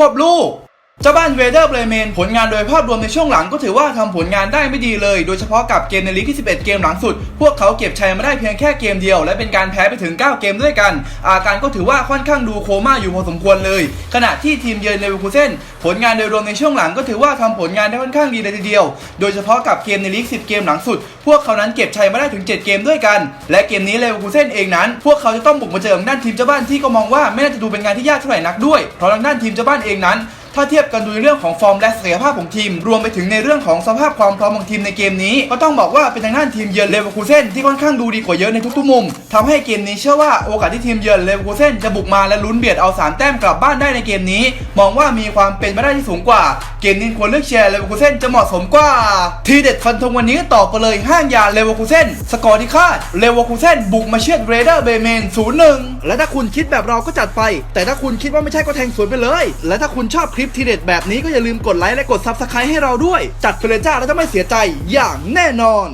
ควบลูก เจ้าบ้านเวเดอร์เบรเมนผลงานโดยภาพรวมในช่วงหลังก็ถือว่าทำผลงานได้ไม่ดีเลย โดยเฉพาะกับเกมในลีกที่ 11 เกมหลังสุด พวกเขาเก็บชัยมาได้เพียงแค่เกมเดียว และเป็นการแพ้ไปถึง 9 เกมด้วยกัน อาการก็ถือว่าค่อนข้างดูโคม่าอยู่พอสมควรเลย ขณะที่ทีมเยือนเลเวอร์คูเซนผลงานโดยรวมในช่วงหลังก็ถือว่าทำผลงานได้ค่อนข้างดีเลยทีเดียว โดยเฉพาะกับเกมในลีก 10 เกมหลังสุด พวกเขานั้นเก็บชัยมาได้ถึง 7 เกมด้วยกัน และเกมนี้เลเวอร์คูเซนเองนั้น พวกเขาจะต้องบุกมาเจอกับด้านทีมเจ้าบ้านที่ก็มองว่าไม่น่าจะดูเป็นงานที่ยากเท่าไหร่นักด้วยเพราะทางด้านทีมเจ้าบ้านเองนั้น ถ้าเทียบกันดูในเรื่องของฟอร์มและศักยภาพของทีม รวมไปถึงในเรื่องของสภาพความพร้อมของทีมในเกมนี้ ก็ต้องบอกว่าเป็นทางด้านทีมเยือนเลเวอร์คูเซนที่ค่อนข้างดูดีกว่าเยอะในทุกๆมุมทำให้เกมนี้เชื่อว่าโอกาสที่ทีมเยือนเลเวอร์คูเซนจะบุกมาและลุ้นเบียดเอาสามแต้มกลับบ้านได้ในเกมนี้ มองว่ามีความเป็นไปได้ที่สูงกว่า เกมนี้ควรเลือกเชียร์เลเวอร์คูเซนจะเหมาะสมกว่า ทีเด็ดฟันธงวันนี้ต่อไปเลยห้างยาเลเวอร์คูเซนสกอร์ที่คาดเลเวอร์คูเซนบุกมาเชือดเรเดอร์เบเมน0-1 และถ้าคุณคิดแบบเราก็จัดไป แต่ถ้าคุณคิดว่าไม่ใช่ก็แทงสวนไปเลย และถ้าคุณชอบคลิปทีเด็ดแบบนี้ก็อย่าลืมกดไลค์และกดซับสไครต์ให้เราด้วย จัดไปเลยจ้าแล้วจะไม่เสียใจอย่างแน่นอน